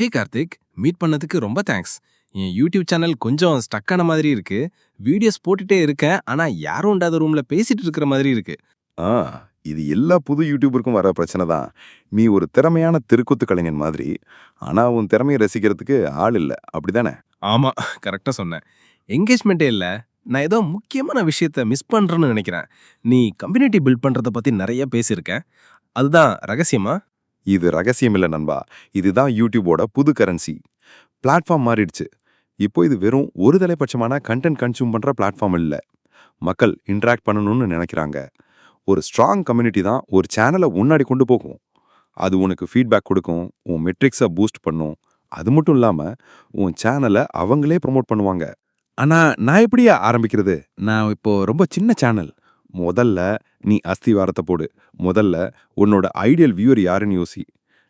ஹே Karthik meet பண்ணதுக்கு ரொம்ப thanks என் YouTube channel கொஞ்சம் ஸ்டக்கான மாதிரி இருக்கு. வீடியோஸ் போட்டுட்டே இருக்கேன் ஆனா யாரும் இல்லாத ரூம்ல பேசிட்டு இருக்கிற மாதிரி இருக்கு. ஆ இது எல்லா புது யூடியூபருக்கும் வர பிரச்சனை தான். நீ ஒரு திறமையான தெருக்கூத்து கலைஞன் மாதிரி ஆனா உன் திறமையை ரசிக்கிறதுக்கு ஆள் இல்ல. அப்படிதானே? ஆமா கரெக்டா சொன்னேன். என்கேஜ்மெண்ட்டே இல்ல. நான் ஏதோ முக்கியமான விஷயத்த மிஸ் பண்றேன்னு நினைக்கிறேன். நீ கம்யூனிட்டி பில்ட் பண்றத பத்தி நிறைய பேசியிருக்கேன். அதுதான் ரகசியமா? இது ரகசியம் இல்ல நண்பா. இதுதான் யூடியூபோட புது கரன்சி பிளாட்ஃபார்ம் மாறிடுச்சு. இப்போ இது வெறும் ஒரு தலைப்பட்சமான கண்டென்ட் கன்சியூம் பண்ற பிளாட்ஃபார்ம் இல்ல. மக்கள் இன்ட்ராக்ட் பண்ணணும்னு நினைக்கிறாங்க. ஒரு ஸ்ட்ராங் கம்யூனிட்டி தான் ஒரு சேனலை முன்னாடி கொண்டு போகும். அது உனக்கு ஃபீட்பேக் கொடுக்கும் உன் மெட்ரிக்ஸை பூஸ்ட் பண்ணும். அது மட்டும் இல்லாம உன் சேனலை அவங்களே ப்ரோமோட் பண்ணுவாங்க. ஆனா நான் எப்படியா ஆரம்பிக்கிறது? நான் இப்போ ரொம்ப சின்ன சேனல் முதல்ல நீ அஸ்திவாரத்தை போடு. முதல்ல உன்னோட ஐடியல் வியூவர் யாருன்னு யோசி.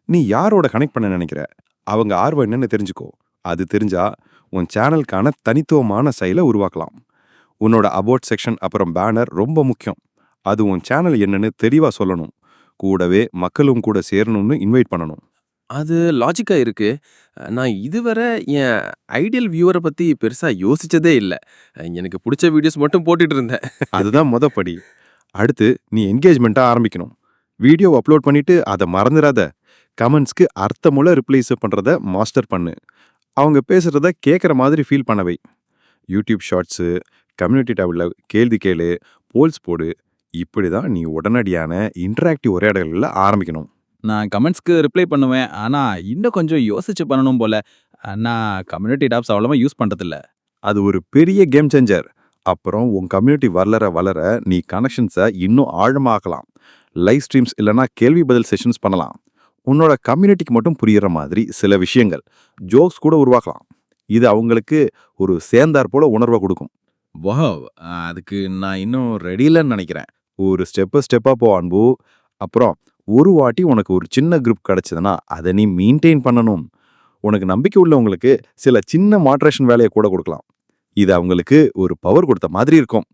நீ யாரோட கனெக்ட் பண்ண நினைக்கிற? அவங்க ஆர்வம் என்னன்னு தெரிஞ்சுக்கோ. அது தெரிஞ்சா உன் சேனலுக்கான தனித்துவமான செயலை உருவாக்கலாம். உன்னோட அபோட் செக்ஷன் அப்புறம் பேனர் ரொம்ப முக்கியம். அது உன் சேனல் என்னன்னு தெளிவா சொல்லணும். கூடவே மக்களும் கூட சேரணும்னு இன்வைட் பண்ணணும். அது லாஜிக்கா இருக்கு. நான் இதுவரை என் ஐடியல் வியூவரை பத்தி பெருசா யோசிச்சதே இல்ல. எனக்கு புடிச்ச வீடியோஸ் மட்டும் போட்டுட்டு இருந்தேன். அதுதான் முத படி. அடுத்து நீ என்கேஜ்மெண்ட்டா ஆரம்பிக்கணும். வீடியோ அப்லோட் பண்ணிட்டு அதை மறந்துடாத கமெண்ட்ஸ்க்கு அர்த்தமுள்ள ரிப்ளைஸ் பண்றத மாஸ்டர் பண்ணு. அவங்க பேசுறத கேட்குற மாதிரி ஃபீல் பண்ணவை யூடியூப் ஷார்ட்ஸு கம்யூனிட்டி டேபிளில் கேள்வி கேளு போல்ஸ் போடு. இப்படி தான் நீ உடனடியான இன்டராக்டிவ் உரையாடல்களில் ஆரம்பிக்கணும். நான் கமெண்ட்ஸ்க்கு ரிப்ளை பண்ணுவேன். ஆனா இன்னும் கொஞ்சம் யோசிச்சு பண்ணணும் போல. நான் கம்யூனிட்டி டாப்ஸ் அவ்வளவா யூஸ் பண்றதில்ல. அது ஒரு பெரிய கேம் சேஞ்சர் அப்புறம் உன் கம்யூனிட்டி வளர வளர நீ கனெக்ஷன்ஸை இன்னும் ஆழமாக்கலாம். லைவ் ஸ்ட்ரீம்ஸ் இல்லைன்னா கேள்வி பதில் செஷன்ஸ் பண்ணலாம். உன்னோட கம்யூனிட்டிக்கு மட்டும் புரியிற மாதிரி சில விஷயங்கள். ஜோக்ஸ் கூட உருவாக்கலாம். இது அவங்களுக்கு ஒரு சேர்ந்தார் போல உணர்வை கொடுக்கும். வாவ் அதுக்கு நான் இன்னும் ரெடி இல்லைன்னு நினைக்கிறேன். ஒரு ஸ்டெப்பு ஸ்டெப்பாக போ அன்பு. அப்புறம் ஒரு வாட்டி உனக்கு ஒரு சின்ன குரூப் கிடைச்சதுன்னா அதை நீ மெயின்டைன் பண்ணணும். உனக்கு நம்பிக்கை உள்ளவங்களுக்கு சில சின்ன மாட்ரேஷன் வேலையை கூட கொடுக்கலாம். இது அவங்களுக்கு ஒரு பவர் கொடுத்த மாதிரி இருக்கும்.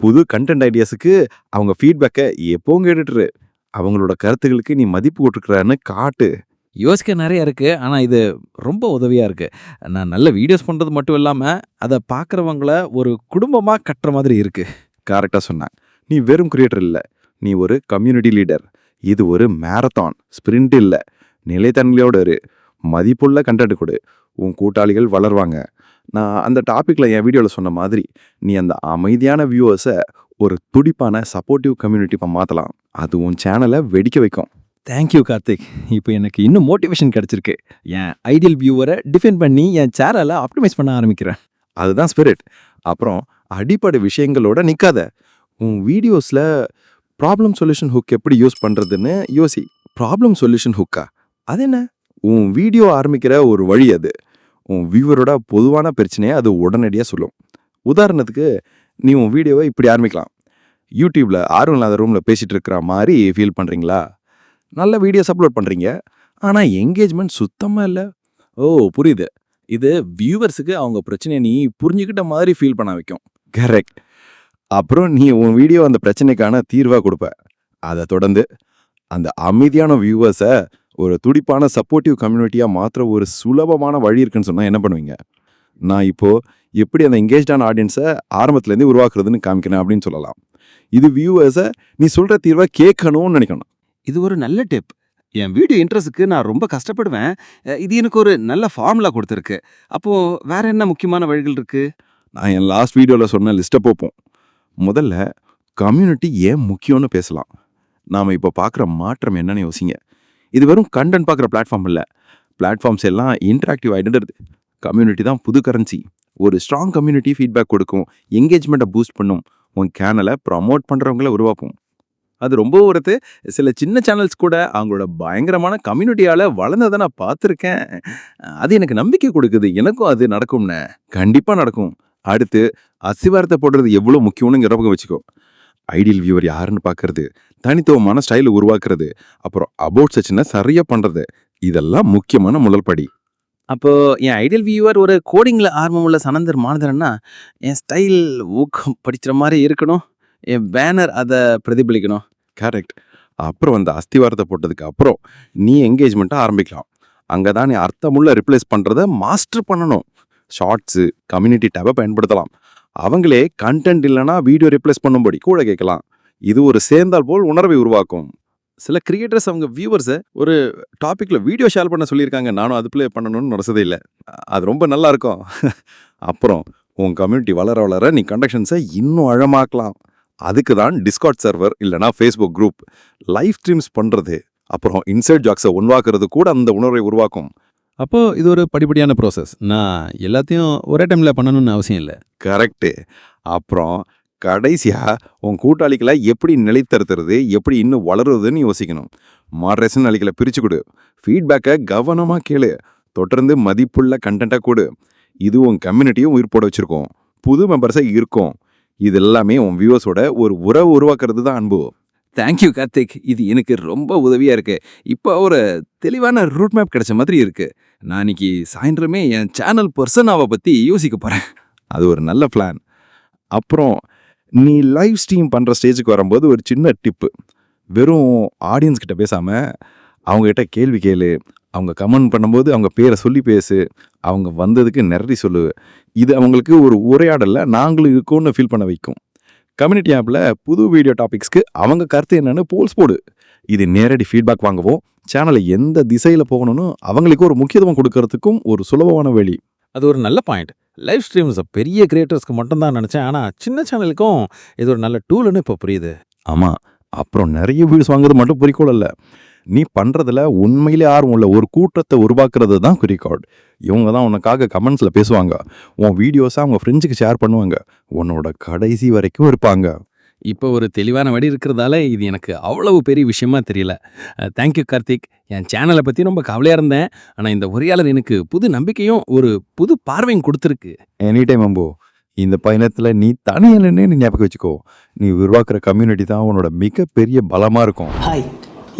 புது கண்டென்ட் ஐடியாஸுக்கு அவங்க ஃபீட்பேக்கை எப்பவும் கேட்டுட்டுரு. அவங்களோட கருத்துக்களுக்கு நீ மதிப்பு கொடுக்குறான்னு காட்டு. யோசிக்க நிறைய இருக்கு. ஆனா இது ரொம்ப உதவியா இருக்கு. நான் நல்ல வீடியோஸ் பண்றது மட்டும் இல்லாம அதை பார்க்கறவங்கள ஒரு குடும்பமா கட்டுற மாதிரி இருக்கு. கரெக்டாக சொன்னாங்க நீ வெறும் கிரியேட்டர் இல்லை. நீ ஒரு கம்யூனிட்டி லீடர் இது ஒரு மேரத்தான் ஸ்பிரிண்ட் இல்லை. நிலைத்தன்மையோடு இரு. மதிப்புள்ள கண்டென்ட் கொடு. உன் கூட்டாளிகள் வளருவாங்க. நான் அந்த டாப்பிக்கில் என் வீடியோவில் சொன்ன மாதிரி நீ அந்த அமைதியான வியூவர்ஸை ஒரு துடிப்பான சப்போர்ட்டிவ் கம்யூனிட்டிப்பை மாற்றலாம் அது உன் சேனலை வெடிக்க வைக்கும். Thank you Karthik. இப்போ எனக்கு இன்னும் மோட்டிவேஷன் கிடைச்சிருக்கு. என் ஐடியல் வியூவரை டிஃபைன் பண்ணி என் சேனலை ஆப்டிமைஸ் பண்ண ஆரம்பிக்கிறேன். அதுதான் ஸ்பிரிட் அப்புறம் அடிப்படை விஷயங்களோட நிற்காத உன் வீடியோஸில் ப்ராப்ளம் சொல்யூஷன் ஹுக் எப்படி யூஸ் பண்ணுறதுன்னு யோசி. ப்ராப்ளம் சொல்யூஷன் ஹுக்கா அது என்ன? உன் வீடியோ ஆரம்பிக்கிற ஒரு வழி அது. உன் வியூவரோட பொதுவான பிரச்சனையை அது உடனடியாக சொல்லும். உதாரணத்துக்கு நீ உன் வீடியோவை இப்படி ஆரம்பிக்கலாம். யூடியூப்பில் ஆர்வம் இல்லாத ரூமில் பேசிகிட்டு இருக்கிற மாதிரி ஃபீல் பண்ணுறீங்களா நல்ல வீடியோஸ் அப்லோட் பண்ணுறீங்க ஆனால் என்கேஜ்மெண்ட் சுத்தமாக இல்லை. ஓ புரியுது. இது வியூவர்ஸுக்கு அவங்க பிரச்சனையை நீ புரிஞ்சுக்கிட்ட மாதிரி ஃபீல் பண்ண வைக்கும். கரெக்ட் அப்புறம் நீ உன் வீடியோ அந்த பிரச்சனைக்கான தீர்வாக கொடுப்ப. அதை தொடர்ந்து அந்த அமைதியான வியூவர்ஸை ஒரு துடிப்பான சப்போர்ட்டிவ் கம்யூனிட்டியாக மாற்ற ஒரு சுலபமான வழி இருக்குன்னு சொன்னால் என்ன பண்ணுவீங்க? நான் இப்போ எப்படி அந்த எங்கேஜ்டான ஆடியன்ஸை ஆரம்பத்துலேருந்தே உருவாக்குறதுன்னு காமிக்கிறேன் அப்படின்னு சொல்லலாம். இது வியூவர்ஸை நீ சொல்கிற தீர்வை கேட்கணும்னு நினைக்கணும். இது ஒரு நல்ல டிப் என் வீடியோ இன்ட்ரெஸ்ட்க்கு நான் ரொம்ப கஷ்டப்படுவேன். இது எனக்கு ஒரு நல்ல ஃபார்முலா கொடுத்துருக்கு. அப்போ வேற என்ன முக்கியமான வழிகள் இருக்கு? நான் என் லாஸ்ட் வீடியோவில் சொன்ன லிஸ்ட்டை போப்போம். முதல்ல கம்யூனிட்டி ஏன் முக்கியம்னு பேசலாம். நாம் இப்போ பார்க்குற மாற்றம் என்னன்னு யோசிங்க. இது வெறும் கண்டென்ட் பார்க்குற பிளாட்ஃபார்ம் இல்லை. பிளாட்ஃபார்ம்ஸ் எல்லாம் இன்டராக்டிவ் ஆகிடுறது கம்யூனிட்டி தான் புது கரன்சி ஒரு ஸ்ட்ராங் கம்யூனிட்டி ஃபீட்பேக் கொடுக்கும். என்கேஜ்மெண்ட்டை பூஸ்ட் பண்ணும். உன் சேனலை ப்ரமோட் பண்ணுறவங்கள உருவாக்கும். அது ரொம்ப ஒருத்து. சில சின்ன சேனல்ஸ் கூட அவங்களோட பயங்கரமான கம்யூனிட்டியால் வளர்ந்ததை நான் பார்த்துருக்கேன். அது எனக்கு நம்பிக்கை கொடுக்குது. எனக்கும் அது நடக்கும்னு. கண்டிப்பாக நடக்கும். அடுத்து அசிவாரத்தை போடுறது எவ்வளோ முக்கியம்னு ஞாபகம் வச்சுக்கோ. ஐடியல் வியூவர் யாருன்னு பார்க்கறது தனித்துவமான ஸ்டைலை உருவாக்குறது அப்புறம் அபவுட் செக்ஷனை சரியாக பண்ணுறது இதெல்லாம் முக்கியமான முதல் படி. அப்போ என் ஐடியல் வியூவர் ஒரு கோடிங்ல ஆர்வம் உள்ள சனந்தர் மானதரன்னா என் ஸ்டைல் ஊக்கம் படிக்கிற மாதிரி இருக்கணும் என் பேனர் அதை பிரதிபலிக்கணும். கரெக்ட் அப்புறம் அந்த அஸ்திவாரத்தை போட்டதுக்கு அப்புறம் நீ என்கேஜ்மெண்ட்டை ஆரம்பிக்கலாம். அங்கே தான் நீ அர்த்தமுள்ள ரிப்ளேஸ் பண்ணுறத மாஸ்டர் பண்ணணும். ஷார்ட்ஸு கம்யூனிட்டி டேப்பை பயன்படுத்தலாம். அவங்களே கண்டென்ட் இல்லைன்னா வீடியோ ரிப்ளேஸ் பண்ணும்படி கூட கேட்கலாம். இது ஒரு சேர்ந்தால் போல் உணர்வை உருவாக்கும். சில கிரியேட்டர்ஸ் அவங்க வியூவர்ஸை ஒரு டாப்பிக்கில் வீடியோ ஷேர் பண்ண சொல்லியிருக்காங்க. நானும் அது ப்ளே பண்ணணும்னு நினச்சதே இல்லை. அது ரொம்ப நல்லா இருக்கும். அப்புறம் உன் கம்யூனிட்டி வளர வளர நீ கண்டக்ஷன்ஸை இன்னும் அழமாக்கலாம் அதுக்கு தான் டிஸ்கார்ட் சர்வர் இல்லைனா ஃபேஸ்புக் குரூப் லைவ் ஸ்ட்ரீம்ஸ் பண்ணுறது அப்புறம் இன்சைட் ஜாக்ஸை உருவாக்குறது கூட அந்த உணர்வை உருவாக்கும். அப்போ இது ஒரு படிப்படியான ப்ராசஸ் நான் எல்லாத்தையும் ஒரே டைமில் பண்ணணும்னு அவசியம் இல்லை. கரெக்டு அப்புறம் கடைசியாக உன் கூட்டாளிகளை எப்படி நிலைத்தருத்துறது எப்படி இன்னும் வளருதுன்னு யோசிக்கணும். மாட்ரேஷன் அளிக்கலை பிரித்து கொடு. ஃபீட்பேக்கை கவனமாக கேளு. தொடர்ந்து மதிப்புள்ள கண்டென்ட்டாக கொடு. இது உன் கம்யூனிட்டியும் உயிர் போட வச்சுருக்கோம். புது மெம்பர்ஸாக இருக்கும். இது எல்லாமே உன் வியூவர்ஸோட ஒரு உறவு உருவாக்குறது தான் அனுபவம் தேங்க்யூ கார்த்திக் இது எனக்கு ரொம்ப உதவியாக இருக்கு. இப்போ ஒரு தெளிவான ரூட் மேப் கிடைச்ச மாதிரி இருக்கு. நான் இன்னைக்கு சாயந்தரமே என் சேனல் பர்சனாவை பற்றி யோசிக்க போகிறேன் அது ஒரு நல்ல பிளான் அப்புறம் நீ லைவ் ஸ்ட்ரீம் பண்ணுற ஸ்டேஜுக்கு வரும்போது ஒரு சின்ன டிப்பு வெறும் ஆடியன்ஸ் கிட்ட பேசாமல் அவங்ககிட்ட கேள்வி கேளு. அவங்க கமெண்ட் பண்ணும்போது அவங்க பேரை சொல்லி பேசு. அவங்க வந்ததுக்கு நன்றி சொல்லு. இது அவங்களுக்கு ஒரு உரையாடலில் நாங்களும் இருக்கோன்னு ஃபீல் பண்ண வைக்கும். கம்யூனிட்டி ஆப்பில் புது வீடியோ டாபிக்ஸ்க்கு அவங்க கருத்து என்னன்னு போல்ஸ் போடு. இது நேரடி ஃபீட்பேக் வாங்கவும் சேனலை எந்த திசையில் போகணும்னு அவங்களுக்கு ஒரு முக்கியத்துவம் கொடுக்கறதுக்கும் ஒரு சுலபமான வழி. அது ஒரு நல்ல பாயிண்ட் லைவ் ஸ்ட்ரீம்ஸ் பெரிய கிரியேட்டர்ஸ்க்கு மட்டும் தான் நினச்சேன். ஆனால் சின்ன சேனலுக்கும் இது ஒரு நல்ல டூல்னு இப்போ புரியுது. ஆமாம் அப்புறம் நிறைய வியூஸ் வாங்குறது மட்டும் குறிக்கோள் இல்லை நீ பண்ணுறதுல உண்மையிலே ஆர்வம் உள்ள ஒரு கூட்டத்தை உருவாக்குறது தான் குறிக்கோள். இவங்க தான் உனக்காக கமெண்ட்ஸில் பேசுவாங்க. உன் வீடியோஸை அவங்க ஃப்ரெண்ட்ஸுக்கு ஷேர் பண்ணுவாங்க. உன்னோட கடைசி வரைக்கும் இருப்பாங்க. இப்போ ஒரு தெளிவான வழி இருக்கிறதால இது எனக்கு அவ்வளவு பெரிய விஷயமா தெரியல. தேங்க்யூ கார்த்திக். என் சேனலை பற்றி ரொம்ப கவலையாக இருந்தேன். ஆனால் இந்த உரையாளர் எனக்கு புது நம்பிக்கையும் ஒரு புது பார்வையும் கொடுத்துருக்கு. எனி டைம் அம்போ. இந்த பயணத்தில் நீ தனியலன்னே நீ ஞாபகம் வச்சுக்கோ. நீ உருவாக்குற கம்யூனிட்டி தான் உன்னோட மிகப்பெரிய பலமாக இருக்கும். ஹாய்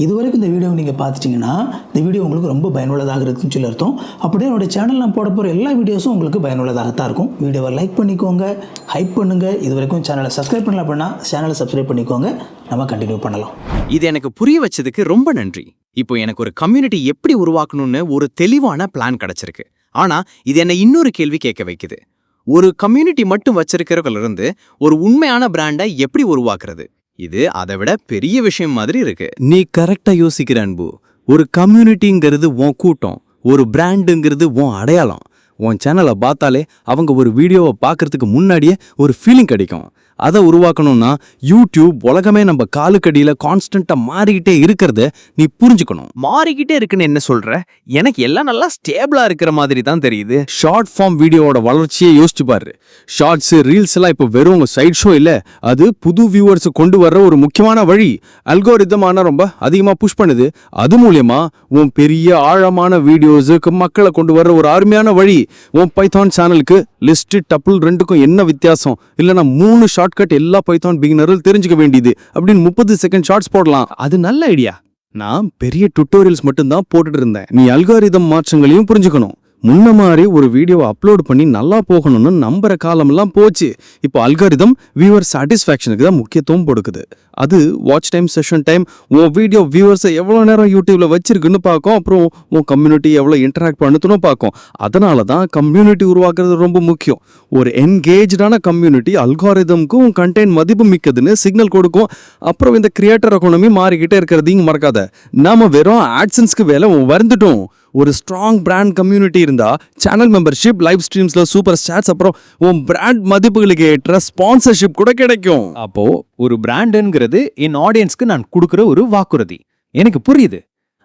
இது வரைக்கும் இந்த வீடியோ நீங்கள் பார்த்துட்டிங்கன்னா இந்த வீடியோ உங்களுக்கு ரொம்ப பயனுள்ளதாக இருக்குன்னு சொல்லி அர்த்தம். அப்படியே என்னோட சேனல் நான் போட போகிற எல்லா வீடியோஸும் உங்களுக்கு பயனுள்ளதாகத்தான் இருக்கும். வீடியோவை லைக் பண்ணிக்கோங்க ஹைப் பண்ணுங்கள் இது வரைக்கும் சேனலை சப்ஸ்கிரைப் பண்ணல அப்படின்னா சேனலை சப்ஸ்கிரைப் பண்ணிக்கோங்க. நம்ம கண்டினியூ பண்ணலாம். இது எனக்கு புரிய வச்சதுக்கு ரொம்ப நன்றி. இப்போ எனக்கு ஒரு கம்யூனிட்டி எப்படி உருவாக்கணும்னு ஒரு தெளிவான பிளான் கிடச்சிருக்கு. ஆனால் இது என்னை இன்னொரு கேள்வி கேட்க வைக்குது. ஒரு கம்யூனிட்டி மட்டும் வச்சிருக்கிறவங்கள இருந்து ஒரு உண்மையான பிராண்டை எப்படி உருவாக்குறது? இது அதை விட பெரிய விஷயம் மாதிரி இருக்கு. நீ கரெக்டா யோசிக்கிற அன்பு. ஒரு கம்யூனிட்டிங்கிறது உன் கூட்டம் ஒரு பிராண்டுங்கிறது உன் அடையாளம். உன் சேனலை பார்த்தாலே அவங்க ஒரு வீடியோவை பார்க்கறதுக்கு முன்னாடியே ஒரு ஃபீலிங் கிடைக்கும். அதை உருவாக்கணும்னா யூடியூப் உலகமே நம்ம காலுக்கடியில் கான்ஸ்டண்ட்டாக மாறிக்கிட்டே இருக்கிறத நீ புரிஞ்சுக்கணும். மாறிக்கிட்டே இருக்குன்னு என்ன சொல்ற? எனக்கு எல்லாம் நல்லா ஸ்டேபிளா இருக்கிற மாதிரி தான் தெரியுது. ஷார்ட் ஃபார்ம் வீடியோவோட வளர்ச்சியை யோசிச்சு பாரு. ஷார்ட்ஸ் ரீல்ஸ் எல்லாம் இப்போ வெறும் சைட் ஷோ இல்ல. அது புது வியூவர்ஸ் கொண்டு வர்ற ஒரு முக்கியமான வழி. அல்கோரிதம் ஆனா ரொம்ப அதிகமா புஷ் பண்ணுது. அது மூலியமா உன் பெரிய ஆழமான வீடியோஸுக்கு மக்களை கொண்டு வர்ற ஒரு அருமையான வழி. உன் பைத்தான் சேனலுக்கு லிஸ்ட் டப்புள் ரெண்டுக்கும் என்ன வித்தியாசம்? இல்லைன்னா மூணு ஷார்ட்கட் எல்லா பைத்தான் பிகினரும் தெரிஞ்சுக்க வேண்டியது அப்படின்னு முப்பது செகண்ட் ஷார்ட்ஸ் போடலாம். அது நல்ல ஐடியா நான் பெரிய டுட்டோரியல்ஸ் மட்டும்தான் போட்டுட்டு இருந்தேன். நீ அல்காரிதம் மாற்றங்களையும் புரிஞ்சுக்கணும். முன்ன மாதிரி ஒரு வீடியோவை அப்லோட் பண்ணி நல்லா போகணும்னு நம்புற காலமெல்லாம் போச்சு. இப்போ அல்காரிதம் வியூவர் சாட்டிஸ்ஃபேக்ஷனுக்கு தான் முக்கியத்துவம் கொடுக்குது. அது வாட்ச் டைம் செஷன் டைம் உன் வீடியோ வியூவர்ஸை எவ்வளோ நேரம் யூடியூப்ல வச்சிருக்குன்னு பார்க்கும். அப்புறம் உன் கம்யூனிட்டி எவ்வளோ இன்டராக்ட் பண்ணுதுன்னு பார்க்கும். அதனால தான் கம்யூனிட்டி உருவாக்குறது ரொம்ப முக்கியம். ஒரு என்கேஜான கம்யூனிட்டி அல்காரிதம்க்கும் கண்டென்ட் மதிப்பு மிக்கதுன்னு சிக்னல் கொடுக்கும். அப்புறம் இந்த கிரியேட்டர் எக்கானமி மாறிக்கிட்டே இருக்கிறதையும் மறக்காத. நாம வெறும் ஆட்சன்ஸ்க்கு வேலை வருந்துட்டோம் ஒரு ஸ்ட்ராங் பிராண்ட் கம்யூனிட்டி இருந்தா சேனல் மெம்பர்ஷிப் லைவ் ஸ்ட்ரீம்ஸ்ல சூப்பர் ஸ்டாட்ஸ் அப்புறம் உன் பிராண்ட் மதிப்புகளுக்கு ஏற்ற ஸ்பான்சர்ஷிப் கூட கிடைக்கும். அப்போ ஒரு பிராண்டுங்கிறது என் ஆடியன்ஸ்க்கு நான் கொடுக்குற ஒரு வாக்குறுதி. எனக்கு புரியுது.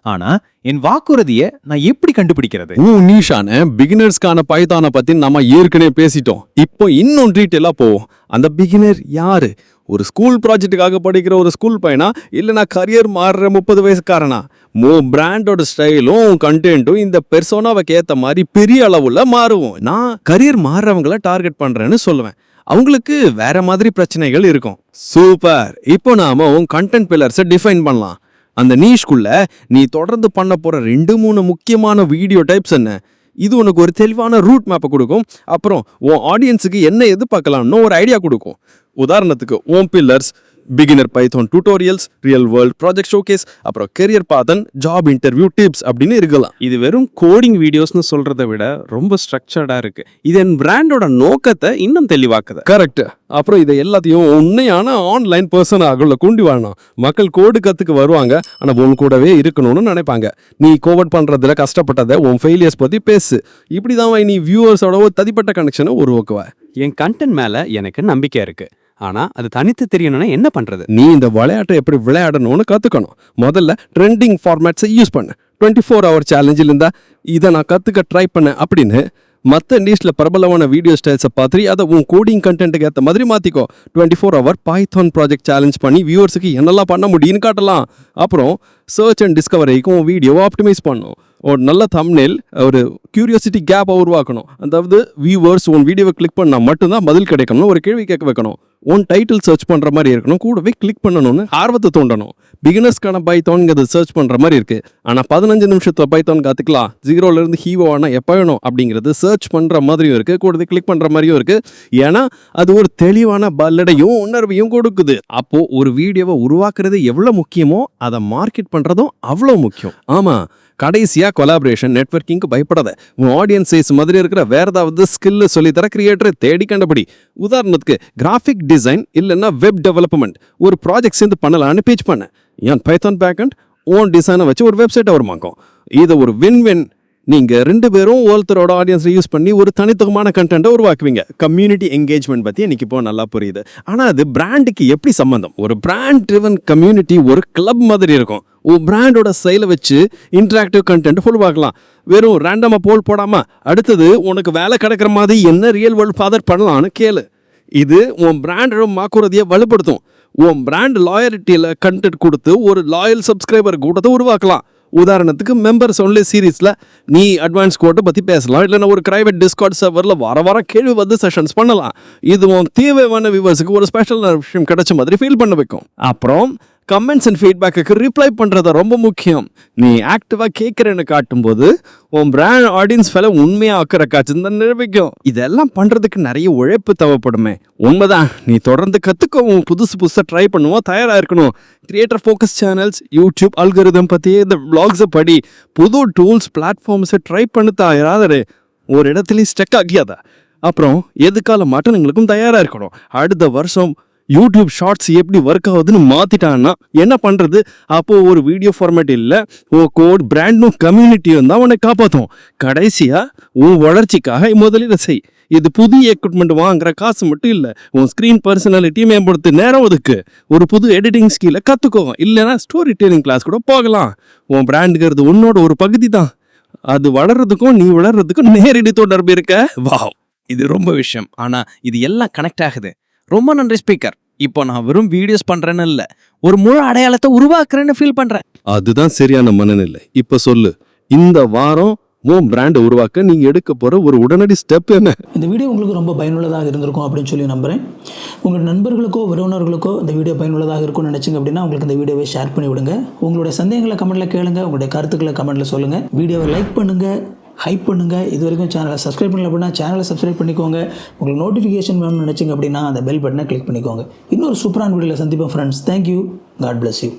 ஆனா என் வாக்குறுதியை நான் எப்படி கண்டுபிடிக்கிறது? உன் நீஷான பிகினர்ஸ்க்கான பைத்தானை பத்தி நம்ம ஏற்கனவே பேசிட்டோம். இப்போ இன்னும் டீட்டெயிலா போவோம். அந்த பிகினர் யாரு? ஒரு ஸ்கூல் ப்ராஜெக்ட்டுக்காக படிக்கிற ஒரு ஸ்கூல் பையனா? இல்லை நான் கரியர் மாறுற முப்பது வயசுக்காரனா? மோ பிராண்டோட ஸ்டைலும் கண்டென்ட்டும் இந்த பெர்சோனாவுக்கு ஏற்ற மாதிரி பெரிய அளவில் மாறுவோம். நான் கரியர் மாறுறவங்கள டார்கெட் பண்ணுறேன்னு சொல்லுவேன். அவங்களுக்கு வேற மாதிரி பிரச்சனைகள் இருக்கும். சூப்பர் இப்போ நாம உன் கண்டென்ட் பில்லர்ஸை டிஃபைன் பண்ணலாம். அந்த நீஷ்குள்ள நீ தொடர்ந்து பண்ண போற ரெண்டு மூணு முக்கியமான வீடியோ டைப்ஸ் என்ன? இது உனக்கு ஒரு தெளிவான ரூட் மேப்பை கொடுக்கும். அப்புறம் உன் ஆடியன்ஸுக்கு என்ன எதிர்பார்க்கலாம்னு ஒரு ஐடியா கொடுக்கும். உதாரணத்துக்கு ஓம் pillars beginner Python tutorials real world project showcase அப்புறம் career path job interview tips அப்படின்னு இருக்கலாம். இது வெறும் கோடிங் வீடியோஸ்னு சொல்றதை விட ரொம்ப ஸ்ட்ரக்சர்டா இருக்கு. இது என் பிராண்டோட நோக்கத்தை இன்னும் தெளிவாக்குது. கரெக்ட் அப்புறம் இதை எல்லாத்தையும் உண்மையான ஆன்லைன் பர்சன் ஆகுள்ள கூண்டி வாழணும். மக்கள் கோடு கத்துக்கு வருவாங்க ஆனால் உன் கூடவே இருக்கணும்னு நினைப்பாங்க. நீ கோவட் பண்றதுல கஷ்டப்பட்டதை உன் ஃபெயிலியர்ஸ் பத்தி பேசு. இப்படிதான் நீ வியூவர்ஸோட ததிப்பட்ட தனிப்பட்ட கனெக்ஷனை உருவாக்குவ. என் கண்டென்ட் மேல எனக்கு நம்பிக்கை இருக்கு. ஆனா அது தனித்து தெரியணும்னா என்ன பண்றது? நீ இந்த விளையாட்டை எப்படி விளையாடணும்னு கத்துக்கணும். முதல்ல ட்ரெண்டிங் ஃபார்மேட்ஸை யூஸ் பண்ணு. டுவெண்ட்டி ஃபோர் ஹவர் சேலஞ்சில் இருந்தா இதை நான் கத்துக்க ட்ரை பண்ணேன் அப்படின்னு மற்ற நியூஸில் பிரபலமான வீடியோ ஸ்டைல்ஸை பார்த்து அதை உன் கோடிங் கண்டென்ட்டுக்கு ஏற்ற மாதிரி மாற்றிக்கோ twenty four hour Python project challenge பண்ணி வியூவர்ஸுக்கு என்னெல்லாம் பண்ண முடியும்னு காட்டலாம். அப்புறம் சர்ச் அண்ட் டிஸ்கவரிக்கும் வீடியோவை ஆப்டிமைஸ் பண்ணும் ஒரு நல்ல தம்னேல் ஒரு கியூரியாசிட்டி கேப்பை உருவாக்கணும். அதாவது வியூவர்ஸ் உன் வீடியோவை கிளிக் பண்ணால் மட்டும்தான் பதில் கிடைக்கணும்னு ஒரு கேள்வி கேட்க வைக்கணும். உன் டைட்டில் சர்ச் பண்ணுற மாதிரி இருக்கணும். கூடவே கிளிக் பண்ணணும்னு ஆர்வத்தை தூண்டணும். பிகினர்ஸ்க்கான பைத்தான்ங்கிறது சர்ச் பண்ணுற மாதிரி இருக்குது ஆனால் பதினஞ்சு நிமிஷத்தில் பைத்தான் கற்றுக்கலாம் ஜீரோலேருந்து ஹீவோ ஆனால் எப்போ வேணும் அப்படிங்கிறது சர்ச் பண்ணுற மாதிரியும் இருக்குது கூடவே கிளிக் பண்ணுற மாதிரியும் இருக்குது ஏன்னா அது ஒரு தெளிவான பல்லடையும் உணர்வையும் கொடுக்குது. அப்போது ஒரு வீடியோவை உருவாக்குறது எவ்வளோ முக்கியமோ அதை மார்க்கெட் பண்ணுறதும் அவ்வளோ முக்கியம். ஆமாம் கடைசியாக கொலாபரேஷன் நெட்ஒர்க்கிங்க்கு பயப்படாத. உன் ஆடியன்ஸ் சைஸ் மாதிரி இருக்கிற வேறு ஏதாவது ஸ்கில்லு சொல்லித்தர கிரியேட்டரை தேடி கண்டபடி. உதாரணத்துக்கு கிராஃபிக் டிசைன் இல்லைன்னா வெப் டெவலப்மெண்ட் ஒரு ப்ராஜெக்ட் சேர்ந்து பண்ணலான்னு பேச் பண்ண. ஏன் பைத்தான் பேக்கண்ட் ஓன் டிசைனை வச்சு ஒரு வெப்சைட்டை வருமாக்கும் இதை ஒரு வின் வின் நீங்கள் ரெண்டு பேரும் ஒருத்தரோட ஆடியன்ஸை யூஸ் பண்ணி ஒரு தனித்துவமான கண்டென்ட்டை உருவாக்குவீங்க. கம்யூனிட்டி என்கேஜ்மெண்ட் பற்றி எனக்கு இப்போ நல்லா புரியுது. ஆனால் அது பிராண்டுக்கு எப்படி சம்மந்தம் ஒரு பிராண்ட் ட்ரிவன் கம்யூனிட்டி ஒரு கிளப் மாதிரி இருக்கும். உன் பிராண்டோட செயலை வச்சு இன்ட்ராக்டிவ் கண்டென்ட் உருவாக்கலாம் வெறும் ரேண்டமாக போல் போடாமல் அடுத்தது உனக்கு வேலை கிடைக்கிற மாதிரி என்ன ரியல் வேர்ல்ட் ஃபாதர் பண்ணலாம்னு கேளு. இது உன் பிராண்டோட மாக்குறதையை வலுப்படுத்தும். உன் பிராண்ட் லாயலிட்டியில் கண்டென்ட் கொடுத்து ஒரு லாயல் சப்ஸ்கிரைபர் கூட்டத்தை உருவாக்கலாம். உதாரணத்துக்கு மெம்பர்ஸ் ஒன்லி சீரீஸில் நீ அட்வான்ஸ் கோட்டை பற்றி பேசலாம் இல்லைன்னா ஒரு ப்ரைவேட் டிஸ்கார்ட் சர்வரில் வர வர கேள்வி வந்து செஷன்ஸ் பண்ணலாம். இது உன் தேவையான வியூவர்ஸுக்கு ஒரு ஸ்பெஷல் விஷயம் கிடைச்ச மாதிரி ஃபீல் பண்ண வைக்கும். அப்புறம் கமெண்ட்ஸ் அண்ட் ஃபீட்பேக்கு ரிப்ளை பண்ணுறது ரொம்ப முக்கியம். நீ ஆக்டிவாக கேட்குறேன்னு காட்டும்போது உன் பிராண்ட் ஆடியன்ஸ் ஃபேல உண்மையாக ஆக்கிற காட்சி தான் நிரூபிக்கும். இதெல்லாம் பண்ணுறதுக்கு நிறைய உழைப்பு தேவைப்படுமே. உண்மைதான் நீ தொடர்ந்து கற்றுக்கவும் உன் புதுசு புதுசாக ட்ரை பண்ணுவோம் தயாராக இருக்கணும். Creator focus channels YouTube algorithm பற்றி இந்த ப்ளாக்ஸை படி புது டூல்ஸ் பிளாட்ஃபார்ம்ஸை ட்ரை பண்ணி தயாராதரு. ஒரு இடத்துலையும் ஸ்டெக் ஆகியாதா? அப்புறம் எதுக்கால மாற்றங்களுக்கும் தயாராக இருக்கணும். அடுத்த வருஷம் யூடியூப் ஷார்ட்ஸ் எப்படி ஒர்க் ஆகுதுன்னு மாற்றிட்டான்னா என்ன பண்ணுறது அப்போது ஒரு வீடியோ ஃபார்மேட் இல்லை. உன் கோட் பிராண்டும் கம்யூனிட்டியும் தான் உன்னை காப்பாற்றும் கடைசியாக உன் வளர்ச்சிக்காக முதலீடு செய். இது புதிய எக்யூப்மெண்ட் வாங்குற காசு மட்டும் இல்லை. உன் ஸ்க்ரீன் பர்சனாலிட்டி மேம்படுத்து நேரம் ஒதுக்கு. ஒரு புது எடிட்டிங் ஸ்கில்லை கற்றுக்கோ இல்லைன்னா ஸ்டோரி டெல்லிங் கிளாஸ் கூட போகலாம். உன் பிராண்டுங்கிறது உன்னோட ஒரு பகுதி தான் அது வளர்றதுக்கும் நீ வளர்றதுக்கும் நேரடி தொடர்பு இருக்க. வாவ். இது ரொம்ப விஷயம். ஆனால் இது எல்லாம் கனெக்ட் ஆகுது. ரொம்ப நன்றி ஸ்பீக்கர் இப்போ நான் வெறும் வீடியோஸ் பண்றேன்னு இல்ல ஒரு முழு அடையாளத்தை உருவாக்குறேன்னு ஃபீல் பண்றேன். அதுதான் சரியான மனநிலை. இப்ப சொல்லு இந்த வாரம் உன் பிராண்டை உருவாக்க நீங்க எடுக்க போற ஒரு உடனடி ஸ்டெப் என்ன? இந்த வீடியோ உங்களுக்கு ரொம்ப பயனுள்ளதாக இருந்திருக்கும் அப்படின்னு சொல்லி நம்புகிறேன் உங்கள் நண்பர்களுக்கோ உறவினர்களுக்கோ இந்த வீடியோ பயனுள்ளதாக இருக்கும்னு நினச்சிங்க அப்படின்னா உங்களுக்கு இந்த வீடியோவை ஷேர் பண்ணி விடுங்க உங்களுடைய சந்தேகங்களை கமெண்ட்டில் கேளுங்க உங்களுடைய கருத்துக்களை கமெண்ட்டில் சொல்லுங்கள் வீடியோவை லைக் பண்ணுங்கள் ஹைப் பண்ணுங்கள் இது வரைக்கும் சேனலை சப்ஸ்கிரைப் பண்ணல அப்படின்னா சேனலை சப்ஸ்கிரைப் பண்ணிக்கோங்க. உங்களுக்கு நோட்டிஃபிகேஷன் வேணும்னு நினச்சிங்க அப்படின்னா அந்த பெல் பட்டனை கிளிக் பண்ணிக்கோங்க. இன்னொரு சூப்பரான வீடியோவில் சந்திப்போம் friends thank you God bless you